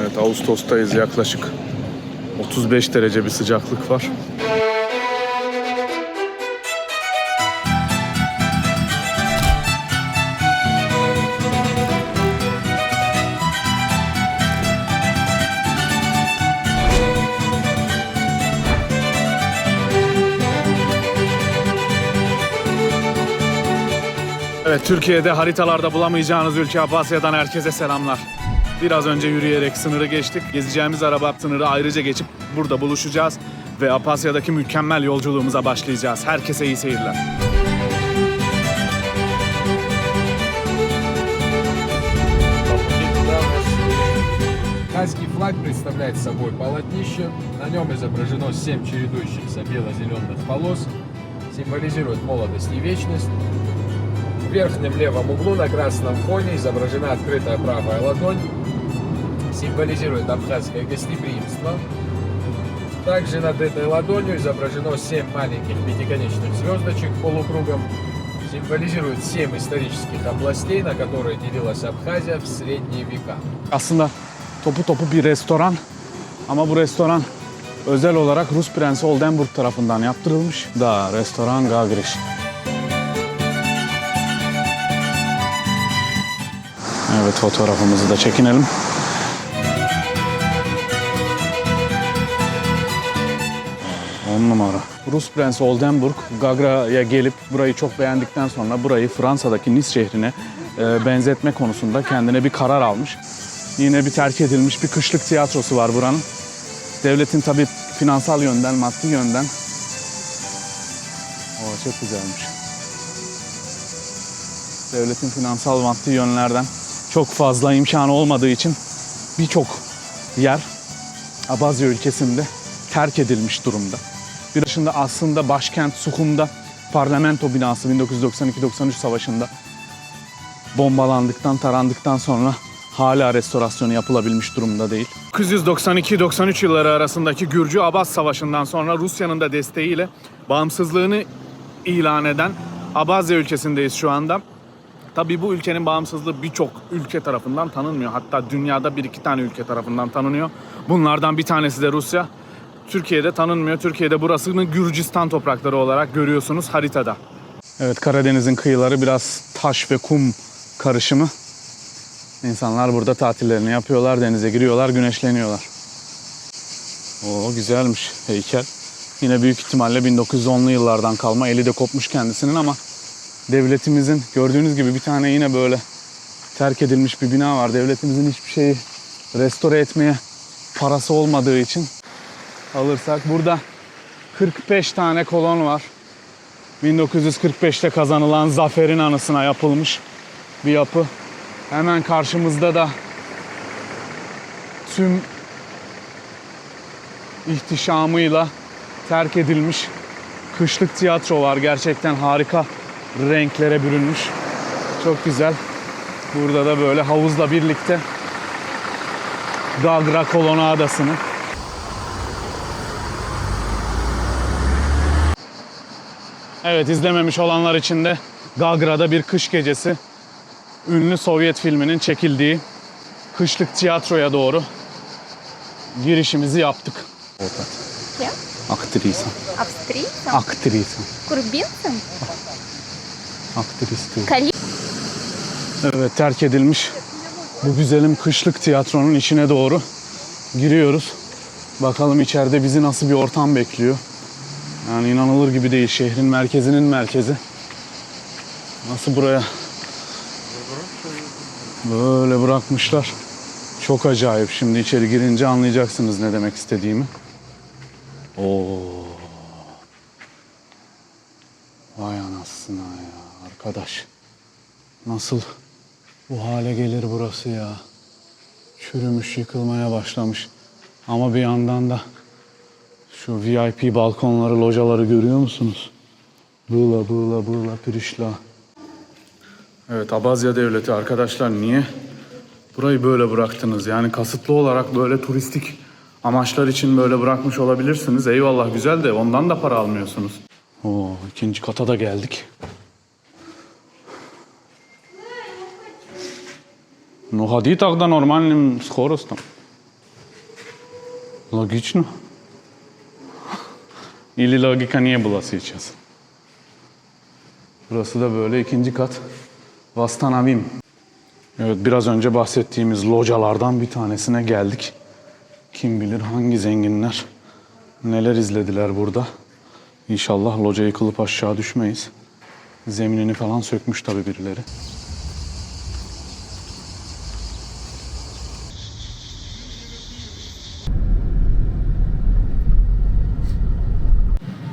Evet Ağustos'tayız yaklaşık 35 derece bir sıcaklık var. Evet Türkiye'de haritalarda bulamayacağınız ülke Abasya'dan herkese selamlar. Biraz önce yürüyerek sınırı geçtik. Gezeceğimiz araba sınırı ayrıca geçip burada buluşacağız ve Apasya'daki mükemmel yolculuğumuza başlayacağız. Herkese iyi seyirler. Ханский флаг представляет собой полотнище. На нем изображено семь чередующихся бело-зеленых полос. Символизирует молодость и вечность. В верхнем левом углу на красном фоне изображена открытая правая ладонь. Символизирует абхазское гостеприимство. Также над этой ладонью изображено семь маленьких пятиконечных звездочек полукругом. Символизирует семь исторических областей, на которые делилась Абхазия в средние века. Aslında topu bir restoran ama bu restoran özel olarak Rus Prensi Oldenburg tarafından yaptırılmış. Da restoran Gagriş. Evet fotoğrafımızı da çekinelim. Numara. Rus Prensi Oldenburg Gagra'ya gelip burayı çok beğendikten sonra burayı Fransa'daki Nice şehrine e, benzetme konusunda kendine bir karar almış. Yine bir terk edilmiş bir kışlık tiyatrosu var buranın. Devletin tabii finansal yönden, maddi yönden. O çok güzelmiş. Devletin finansal maddi yönlerden çok fazla imkanı olmadığı için birçok yer Abazya ülkesinde terk edilmiş durumda. Bir dışında aslında başkent Sukhum'da parlamento binası 1992-93 savaşında bombalandıktan, tarandıktan sonra hala restorasyonu yapılabilmiş durumda değil. 1992-93 yılları arasındaki Gürcü-Abaz Savaşı'ndan sonra Rusya'nın da desteğiyle bağımsızlığını ilan eden Abazya ülkesindeyiz şu anda. Tabii bu ülkenin bağımsızlığı birçok ülke tarafından tanınmıyor. Hatta dünyada bir iki tane ülke tarafından tanınıyor. Bunlardan bir tanesi de Rusya. Türkiye'de tanınmıyor. Türkiye'de burasını Gürcistan toprakları olarak görüyorsunuz haritada. Evet Karadeniz'in kıyıları biraz taş ve kum karışımı. İnsanlar burada tatillerini yapıyorlar, denize giriyorlar, güneşleniyorlar. Oo güzelmiş heykel. Yine büyük ihtimalle 1910'lu yıllardan kalma. Eli de kopmuş kendisinin ama devletimizin gördüğünüz gibi bir tane yine böyle terk edilmiş bir bina var. Devletimizin hiçbir şeyi restore etmeye parası olmadığı için alırsak burada 45 tane kolon var. 1945'te kazanılan zaferin anısına yapılmış bir yapı. Hemen karşımızda da tüm ihtişamıyla terk edilmiş kışlık tiyatro var. Gerçekten harika renklere bürünmüş. Çok güzel. Burada da böyle havuzla birlikte Gagra Kolona Adası'nı Evet izlememiş olanlar için de Gagra'da bir kış gecesi ünlü Sovyet filminin çekildiği kışlık tiyatroya doğru girişimizi yaptık. Orada. Kim? Aktrisa. Aktrisa? Aktrisa. Kurbinsin? Aktrisa. Kali. Evet terk edilmiş bu güzelim kışlık tiyatronun içine doğru giriyoruz. Bakalım içeride bizi nasıl bir ortam bekliyor. Yani inanılır gibi değil şehrin merkezinin merkezi. Nasıl buraya böyle bırakmışlar. Çok acayip. Şimdi içeri girince anlayacaksınız ne demek istediğimi. Oo. Vay anasına ya arkadaş. Nasıl bu hale gelir burası ya? Çürümüş, yıkılmaya başlamış. Ama bir yandan da şu VIP balkonları, locaları görüyor musunuz? Bığla, bığla, bığla, pürüşla. Evet, Abazya Devleti arkadaşlar niye burayı böyle bıraktınız? Yani kasıtlı olarak böyle turistik amaçlar için böyle bırakmış olabilirsiniz. Eyvallah güzel de ondan da para almıyorsunuz. Oo, ikinci kata da geldik. Ну, ходи тогда нормальным скоростью. Логично. ili logika niye bulası içeceğiz. Burası da böyle ikinci kat. Vastanavim. Evet biraz önce bahsettiğimiz localardan bir tanesine geldik. Kim bilir hangi zenginler neler izlediler burada. İnşallah loca yıkılıp aşağı düşmeyiz. Zeminini falan sökmüş tabii birileri.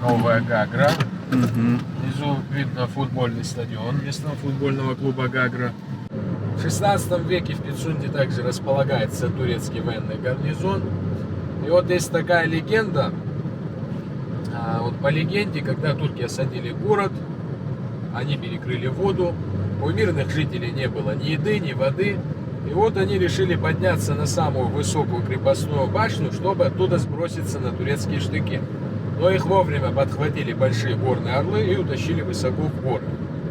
Новая Гагра. Внизу видно футбольный стадион местного футбольного клуба Гагра. В 16 веке в Пицунде также располагается турецкий военный гарнизон. И вот есть такая легенда. А, Вот по легенде, когда турки осадили город, они перекрыли воду, у мирных жителей не было ни еды, ни воды. И вот они решили подняться на самую высокую крепостную башню, чтобы оттуда сброситься на турецкие штыки. Но их вовремя подхватили большие горные орлы и утащили высоко в горы.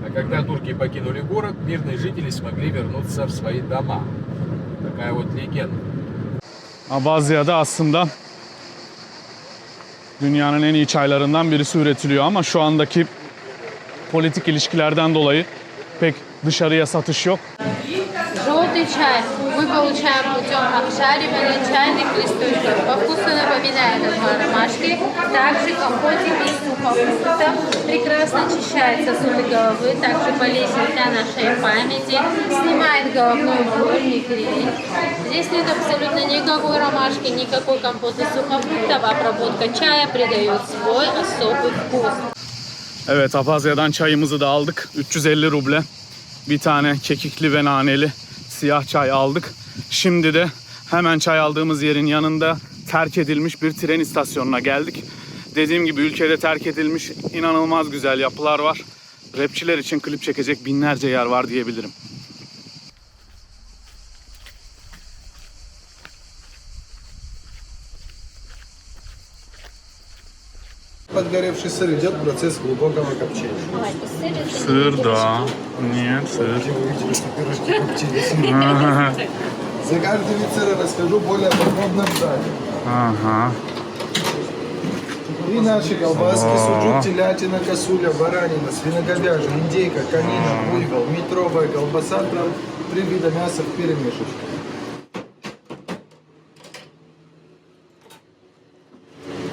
А когда турки покинули город, мирные жители смогли вернуться в свои дома. Такая вот легенда. Abazya'da aslında dünyanın en iyi çaylarından birisi üretiliyor ama şu andaki politik ilişkilerden dolayı pek dışarıya satış yok. Желтый чай мы получаем путем обжаривания чайных листочков. По вкусу напоминает одной ромашки. Также компотик из сухофрукта. Прекрасно очищает сосуды головы. Также полезен для нашей памяти. Снимает головную боль, мигрень. Здесь нет абсолютно никакой ромашки, никакой компот из сухофруктов. Обработка чая придает свой особый вкус. Evet Abazya'dan çayımızı da aldık. 350 ruble. Bir tane kekikli ve naneli siyah çay aldık. Şimdi de hemen çay aldığımız yerin yanında terk edilmiş bir tren istasyonuna geldik. Dediğim gibi ülkede terk edilmiş inanılmaz güzel yapılar var. Rapçiler için klip çekecek binlerce yer var diyebilirim. Подгоревший сыр идет процесс глубокого копчения. Sır da. Niye sır? За каждый вид сыра расскажу более подробно далее. Aha. И наши колбаски, суджук, телятина, косуля, баранина, свиноговяжья, индейка, конина, буйвол, метровая колбаса, там три вида мяса в перемешечку.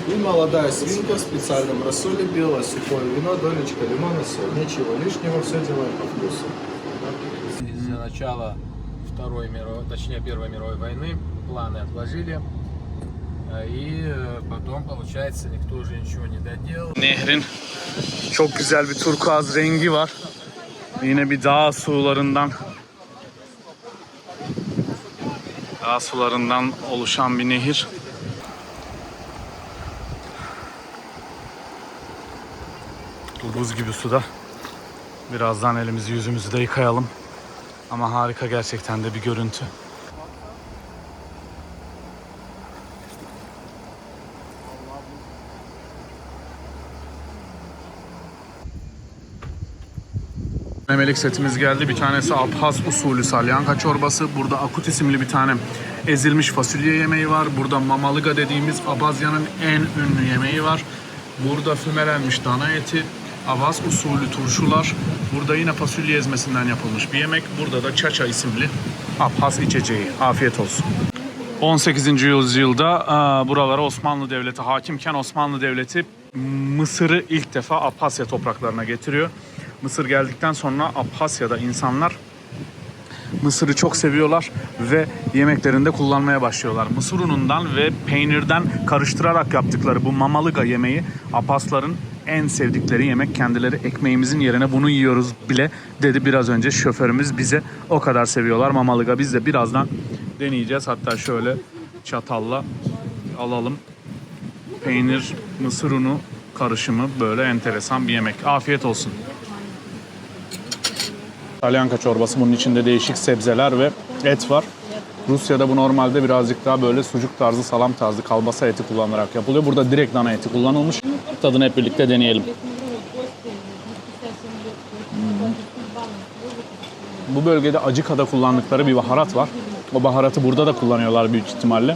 И молодая свинка в специальном рассоле, белое сухое вино, долечка лимона, соль. Ничего лишнего, все делаем по вкусу. Из-за начала Второй мировой, точнее Первой мировой войны планы отложили. А, И э, потом, получается, никто уже ничего не доделал. Nehrin çok güzel bir turkuaz rengi var. Yine bir dağ sularından dağ sularından oluşan bir nehir. Buz gibi suda. Birazdan elimizi yüzümüzü de yıkayalım. Ama harika gerçekten de bir görüntü. Memelik setimiz geldi. Bir tanesi Abhaz usulü salyanka çorbası. Burada akut isimli bir tane ezilmiş fasulye yemeği var. Burada mamalıga dediğimiz Abazya'nın en ünlü yemeği var. Burada fümelenmiş dana eti, Abaz usulü turşular. Burada yine fasulye ezmesinden yapılmış bir yemek. Burada da çaça isimli Abhaz içeceği. Afiyet olsun. 18. yüzyılda e, buralara Osmanlı Devleti hakimken Osmanlı Devleti Mısır'ı ilk defa Abhasya topraklarına getiriyor. Mısır geldikten sonra Abhasya'da insanlar Mısır'ı çok seviyorlar ve yemeklerinde kullanmaya başlıyorlar. Mısır unundan ve peynirden karıştırarak yaptıkları bu mamalıga yemeği Abbasların en sevdikleri yemek. Kendileri ekmeğimizin yerine bunu yiyoruz bile dedi biraz önce şoförümüz bize. O kadar seviyorlar mamalıga. Biz de birazdan deneyeceğiz. Hatta şöyle çatalla alalım. Peynir, mısır unu karışımı böyle enteresan bir yemek. Afiyet olsun. Salyanka çorbası bunun içinde değişik sebzeler ve et var. Rusya'da bu normalde birazcık daha böyle sucuk tarzı, salam tarzı, kalbasa eti kullanılarak yapılıyor. Burada direkt dana eti kullanılmış. Tadını hep birlikte deneyelim. Hmm. Bu bölgede Acıka'da kullandıkları bir baharat var. O baharatı burada da kullanıyorlar büyük ihtimalle.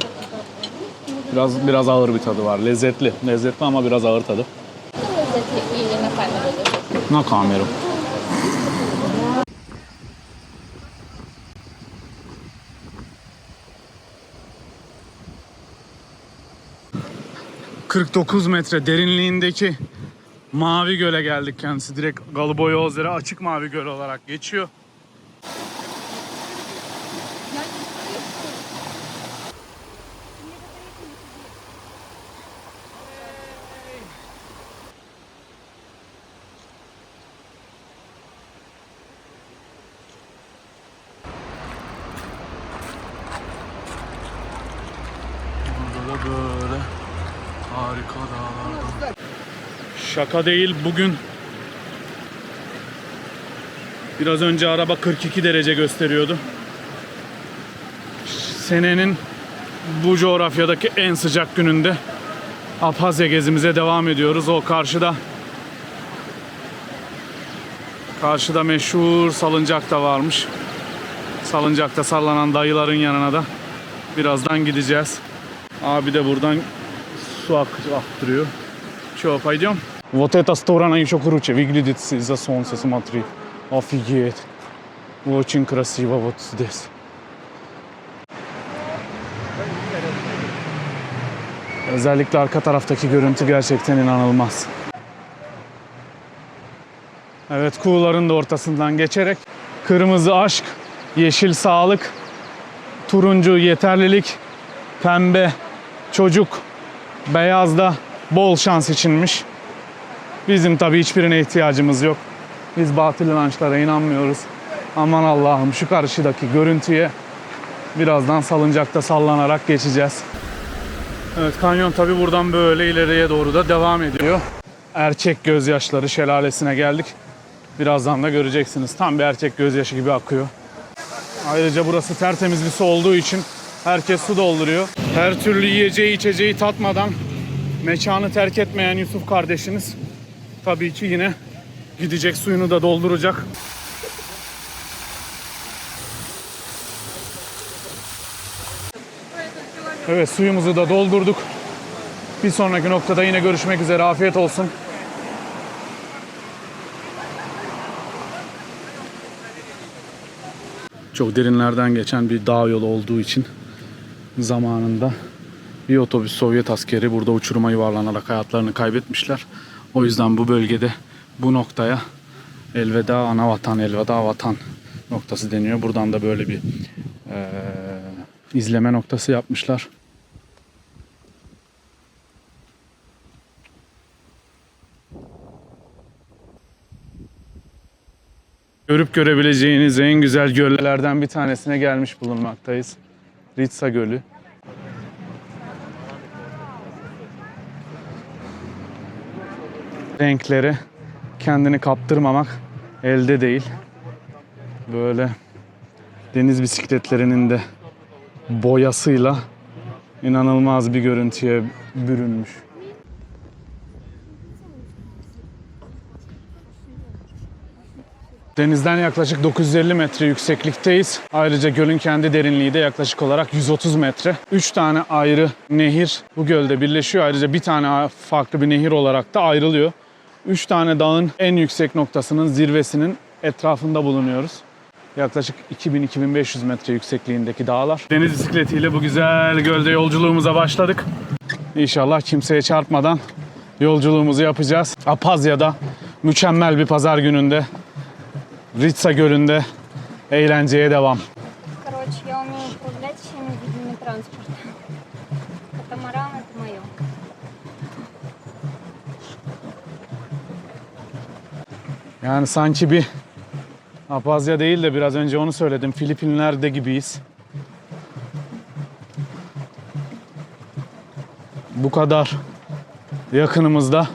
Biraz biraz ağır bir tadı var. Lezzetli. Lezzetli ama biraz ağır tadı. Na kameru. ...49 metre derinliğindeki Mavi Göl'e geldik kendisi. Direkt Galıboy Ozeri açık mavi göl olarak geçiyor. Şaka değil bugün biraz önce araba 42 derece gösteriyordu. Senenin bu coğrafyadaki en sıcak gününde Abhazya gezimize devam ediyoruz. O karşıda karşıda meşhur salıncak da varmış. Salıncakta sallanan dayıların yanına da birazdan gideceğiz. Abi de buradan su aktırıyor. Çok paydiyorum. Вот эта сторона еще круче выглядит из-за солнца, смотри. Офигеть. Очень красиво вот здесь. Özellikle arka taraftaki görüntü gerçekten inanılmaz. Evet kuğuların da ortasından geçerek kırmızı aşk, yeşil sağlık, turuncu yeterlilik, pembe çocuk, beyaz da bol şans içinmiş. Bizim tabii hiçbirine ihtiyacımız yok. Biz batıl inançlara inanmıyoruz. Aman Allah'ım şu karşıdaki görüntüye birazdan salıncakta sallanarak geçeceğiz. Evet kanyon tabii buradan böyle ileriye doğru da devam ediyor. Erkek gözyaşları şelalesine geldik. Birazdan da göreceksiniz. Tam bir erkek gözyaşı gibi akıyor. Ayrıca burası tertemiz bir su olduğu için herkes su dolduruyor. Her türlü yiyeceği içeceği tatmadan mekanı terk etmeyen Yusuf kardeşiniz tabii ki yine gidecek suyunu da dolduracak. Evet suyumuzu da doldurduk. Bir sonraki noktada yine görüşmek üzere. Afiyet olsun. Çok derinlerden geçen bir dağ yolu olduğu için zamanında bir otobüs Sovyet askeri burada uçuruma yuvarlanarak hayatlarını kaybetmişler. O yüzden bu bölgede bu noktaya elveda ana vatan, elveda vatan noktası deniyor. Buradan da böyle bir eee, izleme noktası yapmışlar. Görüp görebileceğiniz en güzel göllerden bir tanesine gelmiş bulunmaktayız. Ritsa Gölü. Renklere kendini kaptırmamak elde değil. Böyle deniz bisikletlerinin de boyasıyla inanılmaz bir görüntüye bürünmüş. Denizden yaklaşık 950 metre yükseklikteyiz. Ayrıca gölün kendi derinliği de yaklaşık olarak 130 metre. 3 tane ayrı nehir bu gölde birleşiyor. Ayrıca bir tane farklı bir nehir olarak da ayrılıyor. 3 tane dağın en yüksek noktasının zirvesinin etrafında bulunuyoruz. Yaklaşık 2000-2500 metre yüksekliğindeki dağlar. Deniz bisikletiyle bu güzel gölde yolculuğumuza başladık. İnşallah kimseye çarpmadan yolculuğumuzu yapacağız. Apazya'da mükemmel bir pazar gününde Ritsa Gölü'nde eğlenceye devam. Yani sanki bir Apazya değil de biraz önce onu söyledim. Filipinler'de gibiyiz. Bu kadar yakınımızda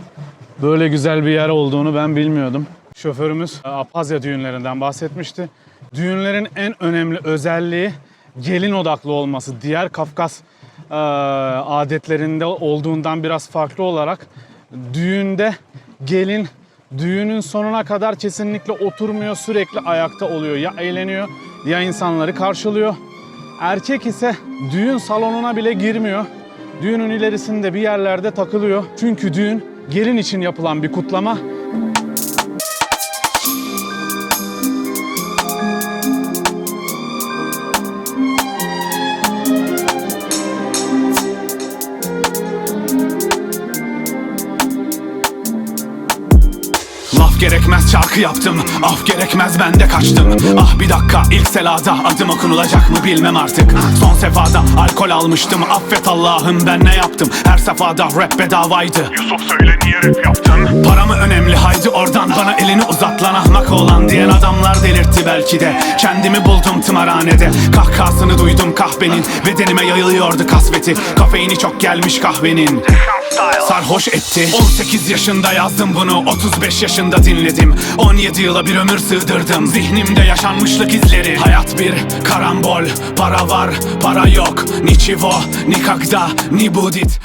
böyle güzel bir yer olduğunu ben bilmiyordum. Şoförümüz Apazya düğünlerinden bahsetmişti. Düğünlerin en önemli özelliği gelin odaklı olması. Diğer Kafkas e, adetlerinde olduğundan biraz farklı olarak düğünde gelin düğünün sonuna kadar kesinlikle oturmuyor, sürekli ayakta oluyor. Ya eğleniyor ya insanları karşılıyor. Erkek ise düğün salonuna bile girmiyor. düğünün ilerisinde bir yerlerde takılıyor. Çünkü düğün gelin için yapılan bir kutlama. Gerekmez şarkı yaptım. Af gerekmez ben de kaçtım. Ah bir dakika ilk selada adım okunulacak mı bilmem artık. Son sefada alkol almıştım. Affet Allah'ım ben ne yaptım? Her sefada rap bedavaydı. Yusuf söyle niye rap yaptın? Para mı önemli haydi oradan Bana elini uzat lan ahmak olan Diyen adamlar delirtti belki de. Kendimi buldum tımarhanede. Kahkahasını duydum kahvenin. Bedenime yayılıyordu kasveti. Kafeini çok gelmiş kahvenin Sarhoş etti. 18 yaşında yazdım bunu. 35 yaşında dinledim. 17 yıla bir ömür sığdırdım. Zihnimde yaşanmışlık izleri. Hayat bir karambol. Para var para yok. Ni çivo ni kagda ni budit